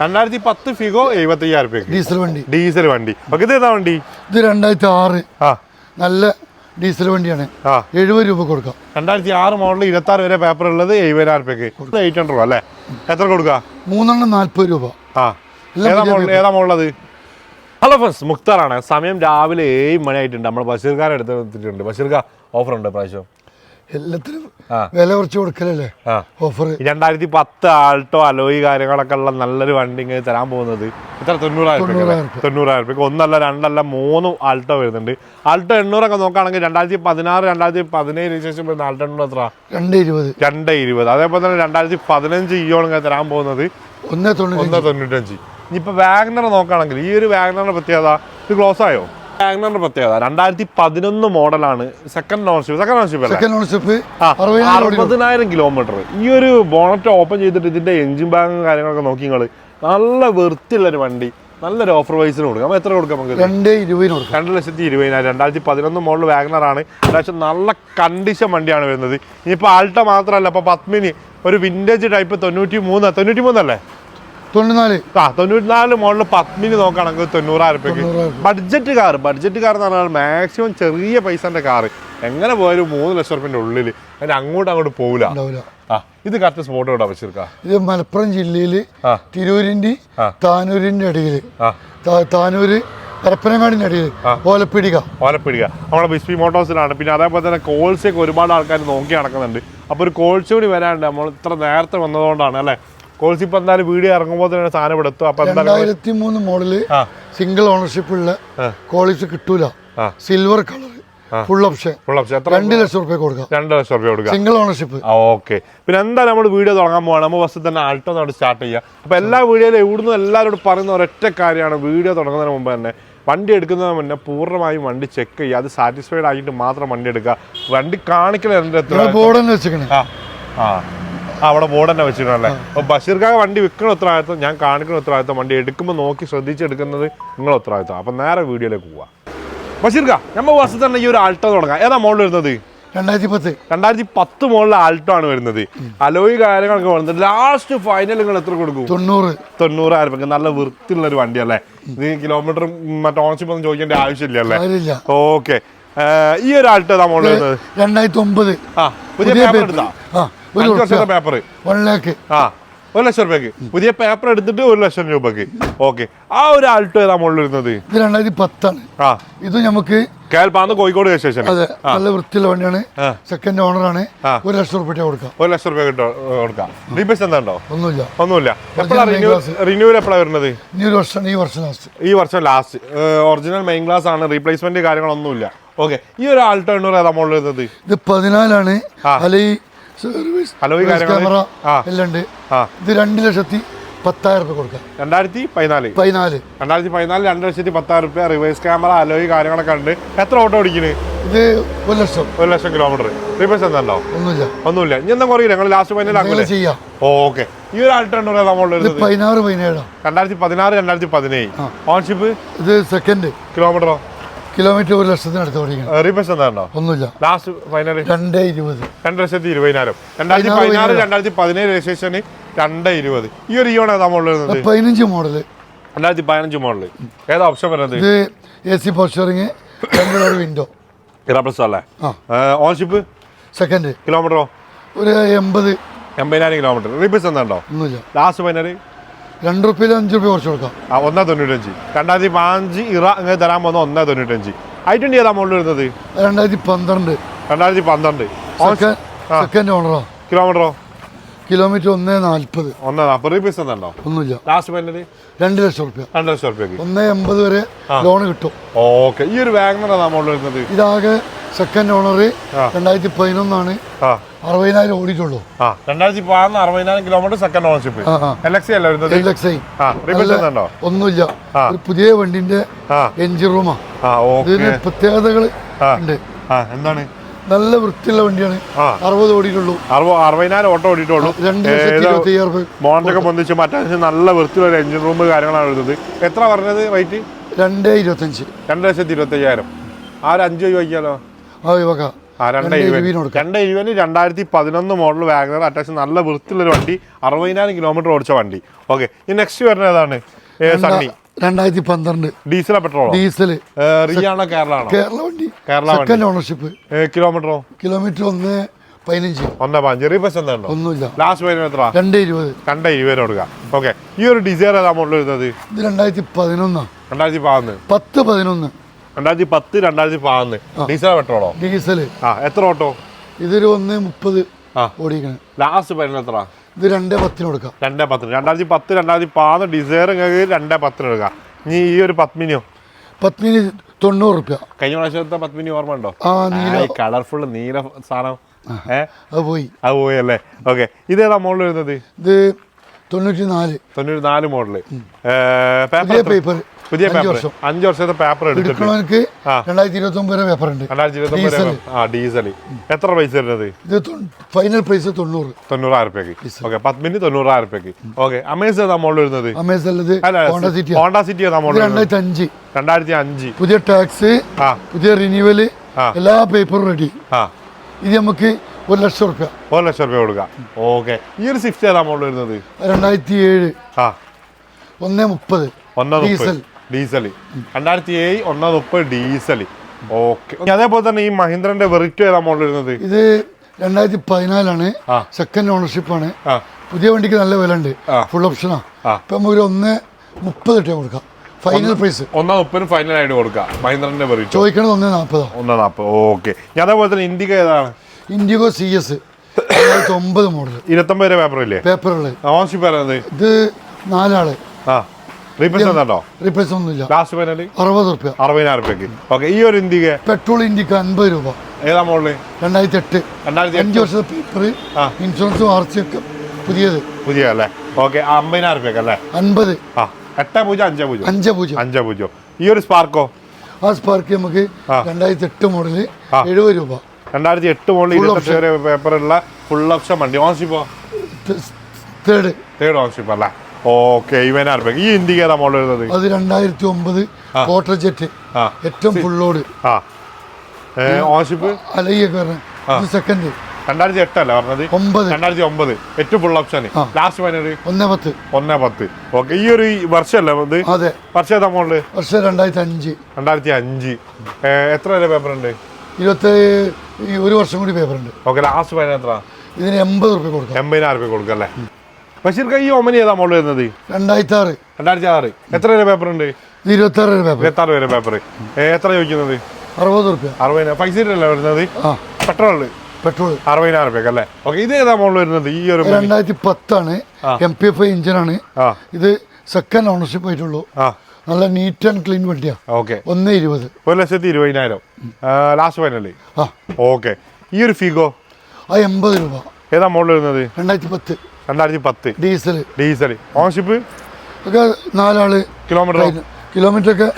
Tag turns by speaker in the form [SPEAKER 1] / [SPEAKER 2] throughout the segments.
[SPEAKER 1] രണ്ടായിരത്തി പത്ത് ഫിഗോ എഴുപത്തി അയ്യായിരം രൂപ
[SPEAKER 2] ഡീസൽ വണ്ടി.
[SPEAKER 1] ഡീസൽ വണ്ടി. ഇത് ഏതാ വണ്ടി?
[SPEAKER 2] ഇത് രണ്ടായിരത്തി ആറ്
[SPEAKER 1] ആ.
[SPEAKER 2] നല്ല ഡീസൽ വണ്ടിയാണ്.
[SPEAKER 1] ആ.
[SPEAKER 2] എഴുപത് രൂപ കൊടുക്കാം.
[SPEAKER 1] രണ്ടായിരത്തി ആറ് മോഡൽ ഇരുപത്തി ആറ് വരെ പേപ്പർ ഉള്ളത് എഴുപതിനായിരം രൂപയ്ക്ക് എയ്റ്റ് ഹൺഡ്രഡ് അല്ലേ? എത്ര കൊടുക്കുക
[SPEAKER 2] മൂന്നെണ്ണം നാൽപ്പത് രൂപ.
[SPEAKER 1] ആ. ഏതാ മോഡൽ ഏതാ മോഡലത്? Hello friends മുക്താറാണ്. സമയം രാവിലെ ഏഴ് മണിയായിട്ടുണ്ട് നമ്മൾ ബഷീർഖാൻ എടുത്തിട്ടുണ്ട് ഓഫർ ഉണ്ട് പ്രാവശ്യം.
[SPEAKER 2] എല്ലാത്തിനും. വില കുറച്ച് കൊടുക്കലല്ലേ? ഓഫർ
[SPEAKER 1] രണ്ടായിരത്തി പത്ത് ആൾട്ടോ അലോയി കാര്യങ്ങളൊക്കെ ഉള്ള നല്ലൊരു വണ്ടി ഇങ്ങനെ തരാൻ പോകുന്നത് ഇത്ര തൊണ്ണൂറായിരം
[SPEAKER 2] തൊണ്ണൂറായിരം രൂപ.
[SPEAKER 1] ഒന്നല്ല രണ്ടല്ല മൂന്ന് ആൾട്ടോ വരുന്നുണ്ട്. ആൾട്ടോ എണ്ണൂറൊക്കെ നോക്കുകയാണെങ്കിൽ രണ്ടായിരത്തി പതിനാറ് രണ്ടായിരത്തി പതിനേഴിന് ശേഷം വരുന്ന ആൾട്ടോ എണ്ണൂറ് എത്ര
[SPEAKER 2] രണ്ട് ഇരുപത്.
[SPEAKER 1] രണ്ട് ഇരുപത്. അതേപോലെ തന്നെ രണ്ടായിരത്തി പതിനഞ്ച് ഇയോളം തരാൻ പോകുന്നത്
[SPEAKER 2] ഒന്നേ തൊണ്ണൂറ്റി
[SPEAKER 1] ഒന്ന് തൊണ്ണൂറ്റഞ്ച്. ഇനിയിപ്പോൾ വാഗ്നർ നോക്കുകയാണെങ്കിൽ ഈ ഒരു വാഗ്നറിന്റെ പ്രത്യേകത ഇത് ക്ലോസ് ആയോ? വാഗ്നറിന്റെ പ്രത്യേകത. രണ്ടായിരത്തി പതിനൊന്ന് മോഡലാണ് second ownership second ownership
[SPEAKER 2] second ownership അറുപതിനായിരം
[SPEAKER 1] കിലോമീറ്റർ. ഈ ഒരു ബോണറ്റ് ഓപ്പൺ ചെയ്തിട്ട് ഇതിന്റെ എഞ്ചിൻ ബാഗും കാര്യങ്ങളൊക്കെ നോക്കി നിങ്ങൾ നല്ല വൃത്തിയുള്ള ഒരു വണ്ടി. നല്ലൊരു ഓഫർ വൈസിന് കൊടുക്കാം. എത്ര കൊടുക്കാം നമുക്ക്
[SPEAKER 2] രണ്ട് ഇരുപതിന് കൊടുക്കാം.
[SPEAKER 1] രണ്ട് ലക്ഷത്തി ഇരുപതിനായിരം. രണ്ടായിരത്തി പതിനൊന്ന് മോഡൽ വാഗ്നറാണ് അത്യാവശ്യം നല്ല കണ്ടീഷൻ വണ്ടിയാണ് വരുന്നത്. ഇനിയിപ്പോൾ ആൾട്ട മാത്രമല്ല ഇപ്പോൾ പത്മിനി ഒരു വിന്റേജ് ടൈപ്പ് തൊണ്ണൂറ്റി മൂന്ന് തൊണ്ണൂറ്റി മൂന്നല്ലേ
[SPEAKER 2] തൊണ്ണൂറ്റിനാല്
[SPEAKER 1] ആ തൊണ്ണൂറ്റിനാല് മോഡൽ പത്മിനി നോക്കുകയാണെങ്കിൽ തൊണ്ണൂറായിരം രൂപയ്ക്ക് ബഡ്ജറ്റ് കാർ ബഡ്ജറ്റ് കാർ എന്ന് പറഞ്ഞാൽ മാക്സിമം ചെറിയ പൈസന്റെ കാർ എങ്ങനെ പോയാലും മൂന്ന് ലക്ഷം റുപ്യന്റെ ഉള്ളിൽ അതിന് അങ്ങോട്ട് അങ്ങോട്ട്
[SPEAKER 2] പോവില്ല.
[SPEAKER 1] ആ ഇത് കറക്റ്റ് സ്പോട്ട് എവിടെ വെച്ചിരിക്കാം?
[SPEAKER 2] ഇത് മലപ്പുറം ജില്ലയിൽ തിരൂരിന്റെ
[SPEAKER 1] താനൂരിന്റെ.
[SPEAKER 2] താനൂരിന്റെ ഇടയിൽ താനൂര് പരപ്പനങ്ങാടിന്റെ ഇടയിൽ ഓലപ്പിടിക.
[SPEAKER 1] ഓലപ്പിടിക. നമ്മുടെ ബിസ്പി മോട്ടോഴ്സിലാണ്. പിന്നെ അതേപോലെ തന്നെ കോഴ്സൊക്കെ ഒരുപാട് ആൾക്കാർ നോക്കി നടക്കുന്നുണ്ട്. അപ്പോൾ ഒരു കോഴ്സ് കൂടി വരാണ്ട് നമ്മൾ ഇത്ര നേരത്തെ വന്നതുകൊണ്ടാണ് അല്ലേ? കോൾസ് പന്താൽ എന്തായാലും വീഡിയോ ഇറങ്ങുമ്പോൾ തന്നെ സാധനം ഇവിടെ എത്തും. എന്തായാലും
[SPEAKER 2] രണ്ടായിരത്തി മൂന്ന്
[SPEAKER 1] മോഡൽ
[SPEAKER 2] സിംഗിൾ ഓണർഷിപ്പ് ഉള്ള കോളിസ് കിട്ടൂല. Silver colour full option
[SPEAKER 1] full option എത്ര
[SPEAKER 2] രണ്ട് ലക്ഷം റുപ്യ കൊടുക്കാം.
[SPEAKER 1] രണ്ട് ലക്ഷം രൂപ കൊടുക്കുക
[SPEAKER 2] സിംഗിൾ ഓണർഷിപ്പ്
[SPEAKER 1] ഓക്കെ പിന്നെ എന്തായാലും നമ്മൾ വീഡിയോ തുടങ്ങാൻ പോവാണ്. നമ്മൾ ഫസ്റ്റ് തന്നെ ആൾട്ടോ നമ്മൾ സ്റ്റാർട്ട് ചെയ്യുക അപ്പോൾ എല്ലാ വീഡിയോയിലും ഇവിടുന്ന് എല്ലാവരോടും പറയുന്ന ഒരൊറ്റ കാര്യമാണ് വീഡിയോ തുടങ്ങുന്നതിന് മുമ്പ് തന്നെ വണ്ടി എടുക്കുന്നതിന് മുന്നേ പൂർണമായും വണ്ടി ചെക്ക് ചെയ്യുക. അത് സാറ്റിസ്ഫൈഡ് ആയിട്ട് മാത്രം വണ്ടി എടുക്കുക. വണ്ടി കാണിക്കൽ എന്റെ
[SPEAKER 2] ബോർഡ്
[SPEAKER 1] ആ ആ ആ, അവിടെ ബോർഡ് തന്നെ വെച്ചിട്ടുണ്ടല്ലേ അപ്പോൾ ബഷീർക്കാക വണ്ടി വിൽക്കുന്ന ഉത്തരവാദിത്തം ഞാൻ കാണിക്കുന്ന ഉത്തരവാദിത്തം വണ്ടി എടുക്കുമ്പോൾ നോക്കി ശ്രദ്ധിച്ചെടുക്കുന്നത് നിങ്ങളെ ഉത്തരവാദിത്തം അപ്പം നേരെ വീഡിയോയിലേക്ക് പോവാ. ബഷീർക്ക നമ്മൾ വസ്തു തന്നെ ഈ ഒരു ആൾട്ടോ തുടങ്ങാം. ഏതാ മോഡൽ വരുന്നത്?
[SPEAKER 2] രണ്ടായിരത്തി പത്ത്
[SPEAKER 1] രണ്ടായിരത്തി പത്ത് മുകളിലെ ആൾട്ടോ ആണ് വരുന്നത്. അലോയി കാര്യങ്ങളൊക്കെ വരുന്നത് ലാസ്റ്റ് ഫൈനൽ നിങ്ങൾ എത്ര കൊടുക്കും?
[SPEAKER 2] തൊണ്ണൂറ്.
[SPEAKER 1] തൊണ്ണൂറായിരം നല്ല വൃത്തിയുള്ള ഒരു വണ്ടിയല്ലേ? ഇത് കിലോമീറ്റർ മറ്റേ ഓണർഷിപ്പ് ഒന്നും ചോദിക്കേണ്ട ആവശ്യമില്ല അല്ലേ? ഓക്കെ ഈ ഒരു ആൾട്ടോ ഏതാ മോഡൽ വരുന്നത്?
[SPEAKER 2] രണ്ടായിരത്തി ഒമ്പത്
[SPEAKER 1] ആ പുതിയ പേപ്പർ എടുത്താ? അഞ്ച് വർഷത്തെ പേപ്പർ
[SPEAKER 2] വൺ ലാക്ക്.
[SPEAKER 1] ആ ഒരു ലക്ഷം രൂപയ്ക്ക് പുതിയ പേപ്പർ എടുത്തിട്ട് ഒരു ലക്ഷം രൂപക്ക്. ഓക്കെ. ആ ഒരു ആൾട്ടോ ഏതാ മുകളിൽ വരുന്നത്?
[SPEAKER 2] ഇത് രണ്ടായിരത്തി പത്താണ്.
[SPEAKER 1] ആ.
[SPEAKER 2] ഇത് നമുക്ക്
[SPEAKER 1] കേൾപ്പാന്ന് കോഴിക്കോട് സ്റ്റേഷൻ
[SPEAKER 2] അതെ നല്ല വൃത്തിയുള്ള വണ്ടിയാണ്. സെക്കൻഡ് ഓണറാണ്
[SPEAKER 1] ആണ്.
[SPEAKER 2] ഒരു ലക്ഷം റുപ്യ കൊടുക്കാം.
[SPEAKER 1] ഒരു ലക്ഷം റുപ്യ കൊടുക്കാം. റീപേസ് എന്താണ്ടോ
[SPEAKER 2] ഒന്നുമില്ല.
[SPEAKER 1] ഒന്നുമില്ല. റിന്യൂവൽ എപ്പോഴാണ് വരുന്നത്?
[SPEAKER 2] ഈ ഒരു വർഷം ഈ വർഷം ലാസ്റ്റ്
[SPEAKER 1] ഈ വർഷം ലാസ്റ്റ് ഒറിജിനൽ മെയിൻ ക്ലാസ് ആണ്. റീപ്ലേസ്മെന്റ് കാര്യങ്ങളൊന്നുമില്ല. ഓക്കെ ഈ ഒരു ആൾട്ടോ എണ്ണൂറ് ഏതാ മുകളിൽ വരുന്നത്?
[SPEAKER 2] ഇത് പതിനാലാണ്.
[SPEAKER 1] ആ.
[SPEAKER 2] സർവീസ്
[SPEAKER 1] ഹലോ കാര്യങ്ങൾ?
[SPEAKER 2] ക്യാമറ. എല്ലാം ഉണ്ട്. ഇത് രണ്ട് ലക്ഷത്തി പത്തായിരം രൂപ കൊടുക്കാം.
[SPEAKER 1] രണ്ടായിരത്തി പതിനാല്.
[SPEAKER 2] പതിനാല്.
[SPEAKER 1] രണ്ടായിരത്തി പതിനാല് രണ്ട് ലക്ഷത്തി പത്തായിരം റുപ്യ റിവേഴ്സ് ക്യാമറ അലോയി കാര്യങ്ങളൊക്കെ ഉണ്ട്. എത്ര ഓട്ടോ ഓടിക്കുന്നത്
[SPEAKER 2] ഇത് ഒരു ലക്ഷം.
[SPEAKER 1] ഒരു ലക്ഷം കിലോമീറ്റർ റിവേഴ്സ് എന്താണോ
[SPEAKER 2] ഒന്നുമില്ല.
[SPEAKER 1] ഒന്നുമില്ല. ഇനി എന്താ കുറയില്ല ഞങ്ങൾ ലാസ്റ്റ് പതിനാല്
[SPEAKER 2] ചെയ്യാം.
[SPEAKER 1] ഓക്കെ ഈ ഒരു
[SPEAKER 2] ആൾട്ടർ
[SPEAKER 1] വരുന്നത്
[SPEAKER 2] പതിനാറ് പതിനേഴാണ്
[SPEAKER 1] രണ്ടായിരത്തി പതിനാറ് രണ്ടായിരത്തി പതിനേഴ്. ഓൺഷിപ്പ്
[SPEAKER 2] ഇത് സെക്കൻഡ്
[SPEAKER 1] കിലോമീറ്ററോ
[SPEAKER 2] കിലോമീറ്റർ ഒരു ലക്ഷത്തിന് അടുത്ത്
[SPEAKER 1] റീപേസ്
[SPEAKER 2] ഒന്നുമില്ല.
[SPEAKER 1] ലാസ്റ്റ് ഫൈനൽ
[SPEAKER 2] രണ്ട് ഇരുപത്.
[SPEAKER 1] രണ്ട് ലക്ഷത്തി ഇരുപതിനായിരം. രണ്ടായിരത്തി
[SPEAKER 2] പതിനാറ്
[SPEAKER 1] പതിനാറ് രണ്ടായിരത്തി പതിനേഴ് രജിസ്ട്രേഷന് രണ്ട് ഇരുപത്. ഈ ഒരു ഇയോൺ ഏതാ മോഡൽ
[SPEAKER 2] പതിനഞ്ച് മോഡൽ
[SPEAKER 1] രണ്ടായിരത്തി പതിനഞ്ച് മോഡൽ ഏതാ ഓപ്ഷൻ വരുന്നത്?
[SPEAKER 2] ഇത് എ സി പോസ്റ്ററിങ് വിൻഡോ
[SPEAKER 1] അല്ലേ? ഓൺഷിപ്പ്
[SPEAKER 2] സെക്കൻഡ്
[SPEAKER 1] കിലോമീറ്ററോ
[SPEAKER 2] ഒരു എൺപത്.
[SPEAKER 1] എൺപതിനായിരം കിലോമീറ്റർ റീപേസ് എന്താണ്ടോ
[SPEAKER 2] ഒന്നുമില്ല.
[SPEAKER 1] ലാസ്റ്റ് ഫൈനൽ
[SPEAKER 2] രണ്ട് റുപ്യയിൽ അഞ്ച് റുപ്യ കുറച്ച് കൊടുക്കാം.
[SPEAKER 1] ആ ഒന്നാം തൊണ്ണൂറ്റഞ്ച് രണ്ടായിരത്തി പതിനഞ്ച് ഇറ ഇങ്ങനെ തരാൻ പോകുന്ന ഒന്നേ തൊണ്ണൂറ്റഞ്ച് ഐ ട്വന്റി ഏതാ മുകളിൽ വരുന്നത്?
[SPEAKER 2] രണ്ടായിരത്തി പന്ത്രണ്ട്.
[SPEAKER 1] രണ്ടായിരത്തി പന്ത്രണ്ട്.
[SPEAKER 2] സെക്കൻഡ് ഓണറോ
[SPEAKER 1] കിലോമീറ്ററോ
[SPEAKER 2] കിലോമീറ്റർ ഒന്നേ നാൽപ്പത്.
[SPEAKER 1] ഒന്നേ നാൽപ്പത്. റീപേസ് എന്താണോ ഉണ്ടോ?
[SPEAKER 2] ഒന്നുമില്ല.
[SPEAKER 1] ലാസ്റ്റ് ഫൈനൽ
[SPEAKER 2] രണ്ട് ലക്ഷം റുപ്യ.
[SPEAKER 1] രണ്ട് ലക്ഷം റുപ്യക്ക്.
[SPEAKER 2] ഒന്നേ എൺപത് വരെ ലോൺ കിട്ടും.
[SPEAKER 1] ഓക്കെ ഈ ഒരു വാഗണർ ഏതാ മുകളിൽ വരുന്നത്?
[SPEAKER 2] ഇതാകെ സെക്കൻഡ് ഓണർ. രണ്ടായിരത്തി പതിനൊന്നാണ്.
[SPEAKER 1] ആ.
[SPEAKER 2] അറുപതിനായിരം ഓടിയിട്ടുള്ളൂ.
[SPEAKER 1] ആ. രണ്ടായിരത്തി പതിനൊന്ന് അറുപതിനായിരം kilometre second ownership L Xi അല്ല വരുന്നത്?
[SPEAKER 2] എൽ എക്സ് ഒന്നുമില്ല. ഒരു പുതിയ വണ്ടിന്റെ എഞ്ചിൻ റൂമാ
[SPEAKER 1] ആ.
[SPEAKER 2] ഇതിന് പ്രത്യേകതകൾ. ഉണ്ട്.
[SPEAKER 1] എന്താണ്?
[SPEAKER 2] നല്ല വൃത്തിയുള്ള വണ്ടിയാണ്. അറുപത് ഓടിയിട്ടുള്ളൂ.
[SPEAKER 1] അറുപത് അറുപതിനായിരം ഓട്ടോ ഓടിയിട്ടുള്ളൂ. മോണ്ടൊക്കെ പൊന്തിച്ച് മറ്റേ നല്ല വൃത്തിയുള്ള ഒരു എഞ്ചിൻ റൂം കാര്യങ്ങളാണ് എഴുതുന്നത് എത്ര പറഞ്ഞത് റേറ്റ്
[SPEAKER 2] രണ്ട് ഇരുപത്തഞ്ച്.
[SPEAKER 1] രണ്ട് ലക്ഷത്തി ഇരുപത്തി അയ്യായിരം ആ ഒരു അഞ്ച് ചോദിക്കാലോ
[SPEAKER 2] ആ
[SPEAKER 1] ആ രണ്ട്
[SPEAKER 2] രണ്ട്
[SPEAKER 1] ഇരുപത്
[SPEAKER 2] ഇരുപതിന്
[SPEAKER 1] രണ്ടായിരത്തി പതിനൊന്ന് മോഡൽ വാഗനർ അത്യാവശ്യം നല്ല വൃത്തിയുള്ളൊരു വണ്ടി അറുപതിനായിരം കിലോമീറ്റർ ഓടിച്ച വണ്ടി. ഓക്കെ ഈ നെക്സ്റ്റ് വരുന്നത് ഏതാണ്? സണ്ണി
[SPEAKER 2] രണ്ടായിരത്തി പന്ത്രണ്ട്
[SPEAKER 1] ഡീസൽ പെട്രോൾ
[SPEAKER 2] ഡീസൽ
[SPEAKER 1] റിയാണോ കേരള
[SPEAKER 2] കേരള വണ്ടി.
[SPEAKER 1] കേരള
[SPEAKER 2] സെക്കൻഡ് ഓണർഷിപ്പ്
[SPEAKER 1] കിലോമീറ്ററോ
[SPEAKER 2] കിലോമീറ്റർ ഒന്ന് പതിനഞ്ച്.
[SPEAKER 1] ഒന്നേ പതിനഞ്ച്. റീപസ് എന്താണോ
[SPEAKER 2] ഒന്നുമില്ല.
[SPEAKER 1] ലാസ്റ്റ് വരുന്നത് എത്ര?
[SPEAKER 2] രണ്ട് ഇരുപത്.
[SPEAKER 1] രണ്ട് ഇരുപതിന് കൊടുക്കാം. ഓക്കെ ഈ ഒരു ഡിസൈർ ഏതാ മോഡൽ വരുന്നത്?
[SPEAKER 2] ഇത് രണ്ടായിരത്തി പതിനൊന്നാണ്
[SPEAKER 1] രണ്ടായിരത്തി പതിനൊന്ന്
[SPEAKER 2] പത്ത് പതിനൊന്ന്.
[SPEAKER 1] രണ്ടായിരത്തി പത്ത് രണ്ടായിരത്തി പതിനൊന്ന്. ഡീസൽ പെട്രോളോ?
[SPEAKER 2] ഡീസൽ
[SPEAKER 1] ആ എത്ര ഓട്ടോ?
[SPEAKER 2] ഇതൊരു ഒന്ന് മുപ്പത്
[SPEAKER 1] ആ.
[SPEAKER 2] ഓടിക്കണം
[SPEAKER 1] ലാസ്റ്റ് വരുന്നത് എത്ര
[SPEAKER 2] ഇത് രണ്ടേ പത്തിന് കൊടുക്കാം.
[SPEAKER 1] രണ്ടേ പത്തിന്. രണ്ടായിരത്തി പത്ത് രണ്ടായിരത്തി പതിനൊന്ന് ഡിസൈർ നിങ്ങൾക്ക് രണ്ടേ പത്തിന് എടുക്കാം ഇനി ഈ ഒരു പത്മിനിയോ?
[SPEAKER 2] പത്മിനി തൊണ്ണൂറ് റുപ്യ.
[SPEAKER 1] കഴിഞ്ഞ പ്രാവശ്യത്തെ പത്മിനി ഓർമ്മ ഉണ്ടോ? കളർഫുൾ നീല സാധനം.
[SPEAKER 2] അത് പോയി.
[SPEAKER 1] അത് പോയല്ലേ ഓക്കെ. ഇതേതാ മോഡൽ വരുന്നത്?
[SPEAKER 2] ഇത് തൊണ്ണൂറ്റി നാല്
[SPEAKER 1] തൊണ്ണൂറ്റി നാല്
[SPEAKER 2] മോഡൽ
[SPEAKER 1] പേപ്പർ
[SPEAKER 2] പേപ്പർ
[SPEAKER 1] പുതിയ പേപ്പർ അഞ്ച് വർഷത്തെ പേപ്പർ
[SPEAKER 2] എടുക്കണവർക്ക് രണ്ടായിരത്തി ഇരുപത്തി ഒമ്പത് വരെ പേപ്പർ ഉണ്ട്.
[SPEAKER 1] രണ്ടായിരത്തി ഇരുപത്തി
[SPEAKER 2] ഡീസൽ.
[SPEAKER 1] ആ ഡീസൽ എത്ര പൈസ വരുന്നത്?
[SPEAKER 2] ഇത് ഫൈനൽ പ്രൈസ് തൊണ്ണൂറ്.
[SPEAKER 1] തൊണ്ണൂറായിരം രൂപയ്ക്ക് ഓക്കെ പത്മിനി തൊണ്ണൂറായിരം രൂപയ്ക്ക് ഓക്കെ അമേസ് ഏതാ മോഡൽ വരുന്നത്?
[SPEAKER 2] അമേസൺ
[SPEAKER 1] അല്ല
[SPEAKER 2] ഹോണ്ട സിറ്റി
[SPEAKER 1] ഏതാ
[SPEAKER 2] രണ്ടായിരത്തി അഞ്ച്
[SPEAKER 1] രണ്ടായിരത്തി അഞ്ച്
[SPEAKER 2] പുതിയ ടാക്സ് പുതിയ
[SPEAKER 1] റിന്യൂവൽ
[SPEAKER 2] എല്ലാ പേപ്പറും റെഡി ഇത് നമുക്ക് ഒരു ലക്ഷം റുപ്യ
[SPEAKER 1] ഒരു ലക്ഷം റുപ്യ കൊടുക്കാം. ഓക്കെ ഈ ഒരു സ്വിഫ്റ്റ് ഏതാ മോഡൽ വരുന്നത്?
[SPEAKER 2] രണ്ടായിരത്തി ഏഴ്
[SPEAKER 1] ആ.
[SPEAKER 2] ഒന്ന് മുപ്പത്.
[SPEAKER 1] ഒന്ന്
[SPEAKER 2] ഡീസൽ
[SPEAKER 1] ഡീസൽ രണ്ടായിരത്തി ഏഴ് ഒന്നാം മുപ്പത് ഡീസൽ ഓക്കെ അതേപോലെ തന്നെ ഈ മഹീന്ദ്രന്റെ വെറിറ്റോ ഏതാ മോഡൽ വരുന്നത്?
[SPEAKER 2] ഇത് രണ്ടായിരത്തി പതിനാലാണ് സെക്കൻഡ് ഓണർഷിപ്പ്
[SPEAKER 1] ആണ്.
[SPEAKER 2] പുതിയ വണ്ടിക്ക് നല്ല വില ഉണ്ട് ഫുൾ ഓപ്ഷനാ ഇപ്പൊ നമുക്ക് ഒന്ന് മുപ്പത് ഇട്ടേ കൊടുക്കാം. ഫൈനൽ പ്രൈസ്
[SPEAKER 1] ഒന്നാം മുപ്പതിന് ഫൈനൽ ആയിട്ട് കൊടുക്കാം. മഹീന്ദ്രന്റെ വെറിറ്റോ.
[SPEAKER 2] ചോദിക്കണത് ഒന്ന് നാൽപ്പതാ.
[SPEAKER 1] ഒന്നാം നാൽപ്പത്. ഓക്കെ. അതേപോലെ തന്നെ ഇന്ത്യയ്ക്ക് ഏതാണ്?
[SPEAKER 2] ഇൻഡിഗോ സി എസ് ഒമ്പത് മോഡൽ
[SPEAKER 1] ഇരുപത്തൊമ്പത് രൂപ പേപ്പർ ഇല്ലേ?
[SPEAKER 2] പേപ്പറുകൾ ഇത് നാലാൾ.
[SPEAKER 1] ആ. റീപ്ലേസ് എന്താണ്ടോ
[SPEAKER 2] റീപ്ലേസ് ഒന്നുമില്ല.
[SPEAKER 1] ലാസ്റ്റ് ഫൈനൽ
[SPEAKER 2] അറുപത് റുപ്യ
[SPEAKER 1] അറുപതിനായിരം റുപ്യക്ക് ഓക്കെ ഈ ഒരു ഇന്ത്യയ്ക്ക്
[SPEAKER 2] പെട്രോൾ ഇൻഡിക്ക് അൻപത് രൂപ.
[SPEAKER 1] ഏതാ മോഡൽ?
[SPEAKER 2] രണ്ടായിരത്തി എട്ട്
[SPEAKER 1] രണ്ടായിരത്തി
[SPEAKER 2] അഞ്ച് വർഷത്തെ പേപ്പർ. ഇൻഷുറൻസും പുതിയത്.
[SPEAKER 1] പുതിയ അല്ലേ ഓക്കെ അമ്പതിനായിരം റുപ്യക്ക് അല്ലേ?
[SPEAKER 2] അൻപത്.
[SPEAKER 1] ആ എട്ട് പൂജ്യം അഞ്ച് പൂജ്യം?
[SPEAKER 2] അഞ്ച് പൂജ്യം.
[SPEAKER 1] അഞ്ച് പൂജ്യം. ഈ ഒരു സ്പാർക്കോ
[SPEAKER 2] ആ സ്പാർക്ക് നമുക്ക്. രണ്ടായിരത്തി എട്ട്
[SPEAKER 1] മോഡൽ.
[SPEAKER 2] എഴുപത് രൂപ.
[SPEAKER 1] രണ്ടായിരത്തി എട്ട്
[SPEAKER 2] മോഡൽ
[SPEAKER 1] ഇരുപത്തെട്ട് പേപ്പറുള്ള ഫുൾ ഓപ്ഷൻ വണ്ടി. ഓൺഷിപ്പോ
[SPEAKER 2] തേർഡ്
[SPEAKER 1] തേർഡ് ഓൺഷിപ്പ് അല്ലേ? ഓക്കെ ഇവനായിരം റുപ്യ ഈ ഇന്ത്യ ഏതാ മോഡൽ വരുന്നത്?
[SPEAKER 2] അത് രണ്ടായിരത്തി ഒമ്പത് വാട്ടർ ജെറ്റ് ഏറ്റവും
[SPEAKER 1] ഫുള്ളോട് ഓൺഷിപ്പ്
[SPEAKER 2] പറഞ്ഞ. സെക്കൻഡ്
[SPEAKER 1] രണ്ടായിരത്തി എട്ടല്ല പറഞ്ഞത്?
[SPEAKER 2] ഒമ്പത്.
[SPEAKER 1] രണ്ടായിരത്തി ഒമ്പത് ഏറ്റവും ഫുൾ ഓപ്ഷൻ. ലാസ്റ്റ് ഫൈനൽ
[SPEAKER 2] ഒന്നേ പത്ത്.
[SPEAKER 1] ഒന്നേ പത്ത്. ഓക്കെ ഈ ഒരു വർഷമല്ലേ ഇത്?
[SPEAKER 2] അതെ.
[SPEAKER 1] വർഷം ഏതാ മോളിൽ
[SPEAKER 2] വർഷം രണ്ടായിരത്തി അഞ്ച്
[SPEAKER 1] രണ്ടായിരത്തി അഞ്ച് എത്ര വരെ പേപ്പർ ഉണ്ട്
[SPEAKER 2] ഇരുപത്തി ഒരു വർഷം കൂടി പേപ്പർ ഉണ്ട്
[SPEAKER 1] ഓക്കെ ലാസ്റ്റ് ഫൈനൽ എത്ര
[SPEAKER 2] ഇതിന് എൺപത് റുപ്യ കൊടുക്കാം.
[SPEAKER 1] എൺപതിനായിരം റുപ്യ കൊടുക്കാം അല്ലേ? ബഷീർക്ക് ഈ ഒമനി ഏതാ മോൾ വരുന്നത്?
[SPEAKER 2] രണ്ടായിരത്തി ആറ്
[SPEAKER 1] രണ്ടായിരത്തി ആറ് എത്ര വരെ പേപ്പർ ഉണ്ട്?
[SPEAKER 2] ഇരുപത്തി ആറ് പേപ്പർ
[SPEAKER 1] ഇരുപത്താറ് വരെ പേപ്പർ എത്ര ചോദിക്കുന്നത്?
[SPEAKER 2] അറുപത് റുപ്യ
[SPEAKER 1] അറുപതിനായിരം പൈസ അല്ലേ വരുന്നത്? പെട്രോൾ.
[SPEAKER 2] പെട്രോൾ.
[SPEAKER 1] അറുപതിനായിരം റുപ്യ അല്ലേ? ഓക്കെ ഇത് ഏതാ മോൾ വരുന്നത് ഈ ഒരു
[SPEAKER 2] രണ്ടായിരത്തി പത്താണ് എം പി എഫ് എഞ്ചിനാണ് ഇത് സെക്കൻഡ് ഓണർഷിപ്പ് ആയിട്ടുള്ളൂ. നല്ല നീറ്റ് ആൻഡ് ക്ലീൻ വണ്ടിയാണ്
[SPEAKER 1] ഓക്കെ.
[SPEAKER 2] ഒന്ന് ഇരുപത്.
[SPEAKER 1] ഒരു ലക്ഷത്തി ഇരുപതിനായിരം. Last final okay. ഈ ഒരു ഫിഗോ
[SPEAKER 2] ആ എൺപത് രൂപ.
[SPEAKER 1] ഏതാ മോഡൽ വരുന്നത്?
[SPEAKER 2] രണ്ടായിരത്തി പത്ത്
[SPEAKER 1] രണ്ടായിരത്തി പത്ത്
[SPEAKER 2] ഡീസൽ.
[SPEAKER 1] ഡീസൽ ഓൺഷിപ്പ്?
[SPEAKER 2] ഒക്കെ നാലാൾ
[SPEAKER 1] കിലോമീറ്റർ
[SPEAKER 2] കിലോമീറ്റർ ഒക്കെ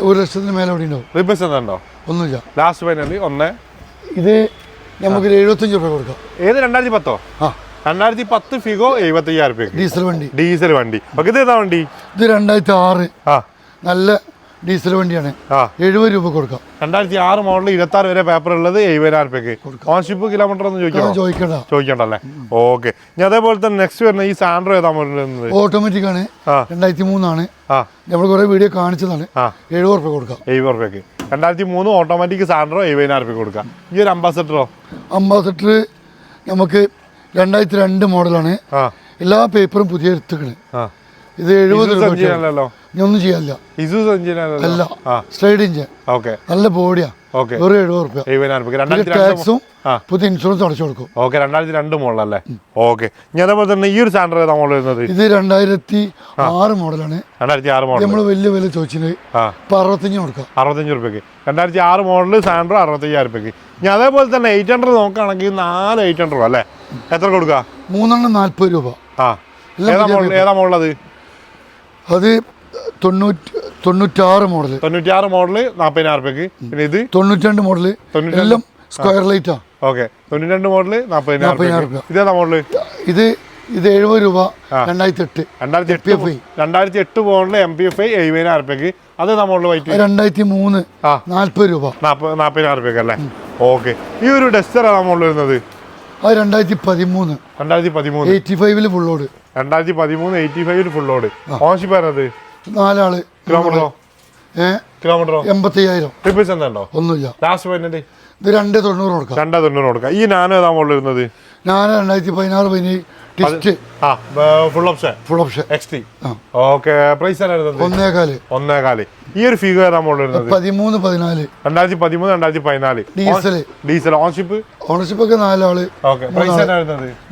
[SPEAKER 2] ഒരു ലക്ഷത്തിന് മേലെ ഉണ്ടാവും.
[SPEAKER 1] എന്താണ്ടോ
[SPEAKER 2] ഒന്നുമില്ല.
[SPEAKER 1] ലാസ്റ്റ് ഫൈനൽ ഒന്ന്.
[SPEAKER 2] ഇത് നമുക്ക് എഴുപത്തഞ്ച് രൂപ കൊടുക്കാം.
[SPEAKER 1] ഏത് രണ്ടായിരത്തി പത്തോ
[SPEAKER 2] ആ.
[SPEAKER 1] രണ്ടായിരത്തി പത്ത് ഫിഗോ എഴുപത്തി അയ്യായിരം
[SPEAKER 2] ഡീസൽ വണ്ടി.
[SPEAKER 1] ഡീസൽ വണ്ടി. ഓക്കെ ഇത് ഏതാ വണ്ടി?
[SPEAKER 2] ഇത് രണ്ടായിരത്തി ആറ്
[SPEAKER 1] ആ.
[SPEAKER 2] നല്ല ഡീസൽ വണ്ടിയാണ്. എഴുപത് രൂപ കൊടുക്കാം.
[SPEAKER 1] രണ്ടായിരത്തി ആറ് മോഡൽ ഇരുപത്തി ആറ് വരെ പേപ്പർ ഉള്ളത് എഴുപതിനായിരം രൂപയ്ക്ക് ഓൺഷിപ്പ് കിലോമീറ്റർ ഒന്ന്
[SPEAKER 2] ചോദിക്കാം ചോദിക്കണ്ട.
[SPEAKER 1] ചോദിക്കണ്ടല്ലേ? ഓക്കെ ഇനി അതേപോലെ തന്നെ നെക്സ്റ്റ് വരുന്ന ഈ സാൻഡ്രോ ഏതാ മോഡൽ വരുന്നത്?
[SPEAKER 2] ഓട്ടോമാറ്റിക് ആണ്. രണ്ടായിരത്തി മൂന്നാണ് നമ്മൾ കുറെ വീഡിയോ കാണിച്ചതാണ്. എഴുപത് രൂപ കൊടുക്കാം.
[SPEAKER 1] എഴുപത് റുപ്യക്ക്. രണ്ടായിരത്തി മൂന്ന് ഓട്ടോമാറ്റിക് സാൻഡ്രോ എഴുപതിനായിരം റുപ്യ കൊടുക്കാം. ഈ ഒരു അംബാസഡറോ
[SPEAKER 2] അംബാസഡർ നമുക്ക് രണ്ടായിരത്തി രണ്ട് മോഡലാണ് എല്ലാ പേപ്പറും പുതിയ
[SPEAKER 1] എടുത്തുകൾ
[SPEAKER 2] ഇത് എഴുപത് രൂപ ഒന്നും
[SPEAKER 1] ചെയ്യാല്ല
[SPEAKER 2] അല്ല സ്ലൈഡിങ്
[SPEAKER 1] ഓക്കെ.
[SPEAKER 2] നല്ല ബോഡിയാ
[SPEAKER 1] ഓക്കെ.
[SPEAKER 2] വെറും എഴുപത് റുപ്യ. ടാക്സും പുതിയ ഇൻഷുറൻസ് അടച്ചു കൊടുക്കും.
[SPEAKER 1] ഓക്കെ രണ്ടായിരത്തി രണ്ട് മോഡലല്ലേ? ഓക്കെ. ഞാൻ അതേപോലെ തന്നെ ഈ ഒരു സാൻഡർ ഏതാ മോഡൽ വരുന്നത്?
[SPEAKER 2] ഇത് രണ്ടായിരത്തി ആറ് മോഡലാണ്.
[SPEAKER 1] രണ്ടായിരത്തി ആറ് മോഡൽ
[SPEAKER 2] നമ്മൾ വലിയ വില ചോദിച്ചത് ഇപ്പൊ അറുപത്തഞ്ച് കൊടുക്കാം.
[SPEAKER 1] അറുപത്തഞ്ച് റുപ്യക്ക്. രണ്ടായിരത്തി ആറ് മോഡൽ സാൻഡർ അറുപത്തയ്യായിരം റുപ്യക്ക്. ഞാൻ അതേപോലെ തന്നെ എയ്റ്റ് ഹൺഡ്രഡ് നോക്കുകയാണെങ്കിൽ നാല് എയ്റ്റ് ഹൺഡ്രഡ് അല്ലേ? എത്ര കൊടുക്കുക?
[SPEAKER 2] മൂന്നെണ്ണം നാല്പത് രൂപ.
[SPEAKER 1] ആ. ഏതാ മോഡൽ ഏതാ മോഡലത്
[SPEAKER 2] അത്? തൊണ്ണൂറ്റി തൊണ്ണൂറ്റാറ് മോഡൽ
[SPEAKER 1] തൊണ്ണൂറ്റിയാറ് മോഡൽ നാൽപ്പതിനായിരം രൂപയ്ക്ക് പിന്നെ ഇത്?
[SPEAKER 2] തൊണ്ണൂറ്റിരണ്ട് മോഡൽ
[SPEAKER 1] തൊണ്ണൂറ്റിരണ്ട്.
[SPEAKER 2] എല്ലാം സ്ക്വയർ ലൈറ്റാ
[SPEAKER 1] ഓക്കെ. തൊണ്ണൂറ്റിരണ്ട് മോഡൽ നാൽപ്പതിനായിരം രൂപ ഇതേതാ മോഡൽ
[SPEAKER 2] ഇത് ഇത് എഴുപത് രൂപ രണ്ടായിരത്തി എട്ട്
[SPEAKER 1] രണ്ടായിരത്തി എട്ട്
[SPEAKER 2] MPFI.
[SPEAKER 1] രണ്ടായിരത്തി എട്ട് model M P F I എഴുപതിനായിരം രൂപയ്ക്ക് അത് മോഡൽ വൈറ്റ്
[SPEAKER 2] രണ്ടായിരത്തി മൂന്ന്
[SPEAKER 1] ആ.
[SPEAKER 2] നാൽപ്പത് രൂപ.
[SPEAKER 1] നാൽപ്പത് നാൽപ്പതിനായിരം രൂപയ്ക്ക് അല്ലേ? ഓക്കെ. ഈ ഒരു ഡസ്റ്ററാണ് നമ്മൾ വരുന്നത്?
[SPEAKER 2] അത് രണ്ടായിരത്തി പതിമൂന്ന്
[SPEAKER 1] രണ്ടായിരത്തി പതിമൂന്ന്
[SPEAKER 2] എയ്റ്റി ഫൈവിൽ ഫുള്ളോട്
[SPEAKER 1] രണ്ടായിരത്തി പതിമൂന്ന് എയ്റ്റി ഫൈവിൽ ഫുൾ ലോഡ് ഓൺഷിപ്പ് വരുന്നത്
[SPEAKER 2] നാലാൾ.
[SPEAKER 1] കിലോമീറ്ററോ?
[SPEAKER 2] ഏ?
[SPEAKER 1] കിലോമീറ്ററോ?
[SPEAKER 2] എൺപത്തയ്യായിരം.
[SPEAKER 1] ട്രിപ്പിൾസ് എന്താണ്ടോ
[SPEAKER 2] ഒന്നുമില്ല.
[SPEAKER 1] ലാസ്റ്റ് പോയിന്റ്
[SPEAKER 2] ഇത് രണ്ട് തൊണ്ണൂറ് കൊടുക്കാം.
[SPEAKER 1] രണ്ടാ തൊണ്ണൂറ് കൊടുക്കാം. ഈ നാനോ ഏതാ മുകളിൽ വരുന്നത്
[SPEAKER 2] ഞാൻ രണ്ടായിരത്തി പതിനാറ് പതിനേഴ് twist.
[SPEAKER 1] Full option
[SPEAKER 2] full option
[SPEAKER 1] okay price ഒന്നേകാൽ. ഒന്നേകാൽ. ഈ ഒരു ഫിഗർ ഏതാ മോഡൽ വരുന്നത്
[SPEAKER 2] പതിമൂന്ന് പതിനാല്.
[SPEAKER 1] രണ്ടായിരത്തി പതിമൂന്ന് രണ്ടായിരത്തി പതിനാല്
[SPEAKER 2] ഡീസൽ
[SPEAKER 1] ഡീസൽ ഓണർഷിപ്പ്
[SPEAKER 2] ഓണർഷിപ്പ് ഒക്കെ നാലാൾ.
[SPEAKER 1] ഓക്കെ പ്രൈസ്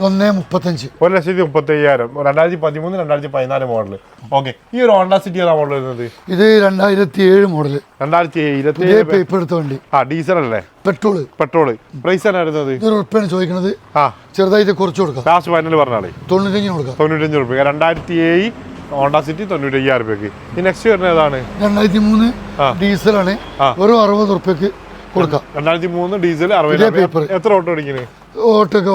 [SPEAKER 2] ഒന്നേ മുപ്പത്തഞ്ച്.
[SPEAKER 1] ഒരു ലക്ഷത്തി മുപ്പത്തി അയ്യായിരം രണ്ടായിരത്തി പതിമൂന്ന് രണ്ടായിരത്തി പതിനാല് മോഡൽ ഓക്കെ ഈ ഒരു ഹോണ്ട സിറ്റി ഏതാ മോഡൽ വരുന്നത്
[SPEAKER 2] ഇത് രണ്ടായിരത്തി ഏഴ് മോഡൽ
[SPEAKER 1] രണ്ടായിരത്തി ഇരുപത്തി
[SPEAKER 2] ഏഴ് പേപ്പർ എടുത്ത വണ്ടി.
[SPEAKER 1] ആ ഡീസൽ അല്ലേ?
[SPEAKER 2] പെട്രോൾ.
[SPEAKER 1] പെട്രോൾ. പ്രൈസ് ആണ് വരുന്നത്
[SPEAKER 2] ഇതൊരു ഉറുപ്പാണ് ചോദിക്കുന്നത്
[SPEAKER 1] ആ.
[SPEAKER 2] ചെറുതായിട്ട് കുറച്ച് കൊടുക്കാം.
[SPEAKER 1] ലാസ്റ്റ് ഫൈനൽ പറഞ്ഞാളെ.
[SPEAKER 2] തൊണ്ണൂറ്റഞ്ചിന് കൊടുക്കാം.
[SPEAKER 1] തൊണ്ണൂറ്റഞ്ച് റുപ്യ രണ്ടായിരത്തി ഏഴ് ഹോണ്ട സിറ്റി തൊണ്ണൂറ്റി അയ്യായിരം റുപ്യക്ക് ഈ നെക്സ്റ്റ് വരുന്ന ഏതാണ്?
[SPEAKER 2] രണ്ടായിരത്തി മൂന്ന് ഡീസലാണ്. വെറും അറുപത് റുപ്യക്ക് കൊടുക്കാം.
[SPEAKER 1] രണ്ടായിരത്തി മൂന്ന് ഡീസൽ അറുപത്. എത്ര ഓട്ടോ അടിക്കുന്നത്
[SPEAKER 2] ഓട്ടൊക്കെ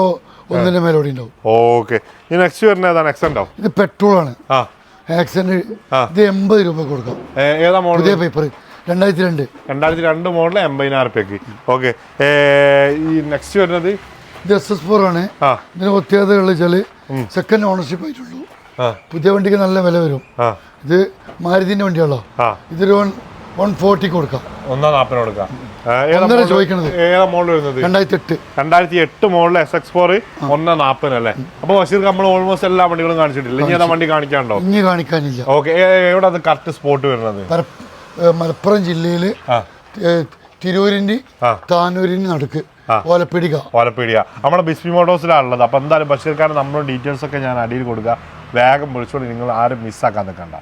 [SPEAKER 2] ഒന്നിന്റെ മേലോടി ഉണ്ടാവും.
[SPEAKER 1] ഓക്കെ. ഈ നെക്സ്റ്റ് വരുന്ന ഏതാണ്? എക്സെൻഡോ
[SPEAKER 2] ഇത് പെട്രോളാണ്.
[SPEAKER 1] ആ.
[SPEAKER 2] ആക്സിഡന്റ് ഇത് എൺപത് രൂപ കൊടുക്കാം.
[SPEAKER 1] ഏതാ മോഡൽ
[SPEAKER 2] പുതിയ പേപ്പർ രണ്ടായിരത്തി രണ്ട്
[SPEAKER 1] രണ്ടായിരത്തി രണ്ട് മോഡൽ എൺപതിനായിരം റുപ്യക്ക് ഓക്കെ. ഈ നെക്സ്റ്റ് വരുന്നത്?
[SPEAKER 2] ഇത് എസ് എസ് ഫോർ ആണ്. ഇതിന് പ്രത്യേകതകൾ വെച്ചാൽ സെക്കൻഡ് ഓണർഷിപ്പ് ആയിട്ടുള്ളൂ. പുതിയ വണ്ടിക്ക് നല്ല വില വരും. ഇത് മാരുതിന്റെ വണ്ടിയാണല്ലോ. ഇതൊരു വൺ വൺ ഫോർട്ടി കൊടുക്കാം.
[SPEAKER 1] ഒന്നാം നാപ്പിന് കൊടുക്കാം.
[SPEAKER 2] ഒന്നര ചോദിക്കണത്.
[SPEAKER 1] ഏതാ മോഡൽ വരുന്നത്?
[SPEAKER 2] രണ്ടായിരത്തി എട്ട്
[SPEAKER 1] രണ്ടായിരത്തി എട്ട് മോഡൽ എസ് എക്സ് ഫോർ ഒന്ന് നാപ്പതിന് അല്ലേ? അപ്പൊ ബഷീർക്ക് നമ്മൾ ഓൾമോസ്റ്റ് എല്ലാ വണ്ടികളും കാണിച്ചിട്ടില്ല. ഇനി ഏതാ വണ്ടി കാണിക്കാണ്ടോ
[SPEAKER 2] ഇനി കാണിക്കാനില്ല.
[SPEAKER 1] ഓക്കെ എവിടെ അത് കറക്റ്റ് സ്പോട്ട് വരുന്നത്?
[SPEAKER 2] മലപ്പുറം ജില്ലയിൽ
[SPEAKER 1] തിരൂരിന്റെ.
[SPEAKER 2] താനൂരിന് നടുക്ക്. ഓലപ്പിടിക.
[SPEAKER 1] നമ്മുടെ ബിസ്മി ഉള്ളത് അപ്പൊ എന്തായാലും ബഷീർക്കാരൻ നമ്മുടെ ഡീറ്റെയിൽസ് ഒക്കെ ഞാൻ അടിയിൽ കൊടുക്കുക. വേഗം വിളിച്ചുകൊണ്ട് നിങ്ങൾ ആരും മിസ്സാക്കാൻ നിൽക്കണ്ട